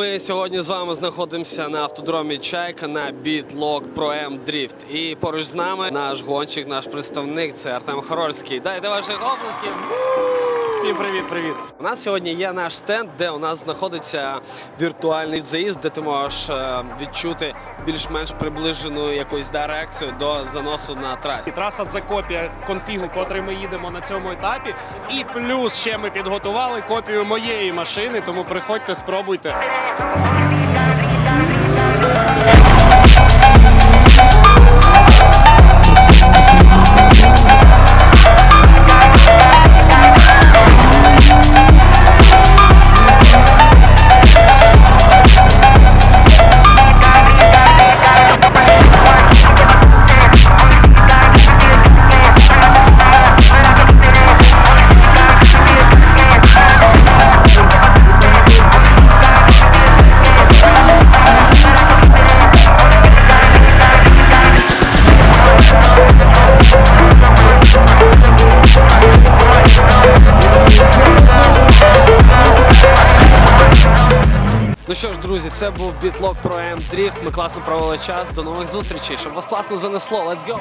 Ми сьогодні з вами знаходимося на автодромі Чайка на бітлок Pro M Drift. І поруч з нами наш гонщик, наш представник це Артем Хорольський. Дайте ваших оплесків. Всім привіт, привіт. У нас сьогодні є наш стенд, де у нас знаходиться віртуальний заїзд, де ти можеш е, відчути більш-менш приближену якусь да, реакцію до заносу на трасі. Траса це копія конфігу, котрий ми їдемо на цьому етапі. І плюс ще ми підготували копію моєї машини, тому приходьте, спробуйте. Ну що ж, друзі, це був бітлок про М-Дріфт. Ми класно провели час. До нових зустрічей. Щоб вас класно занесло. Let's go!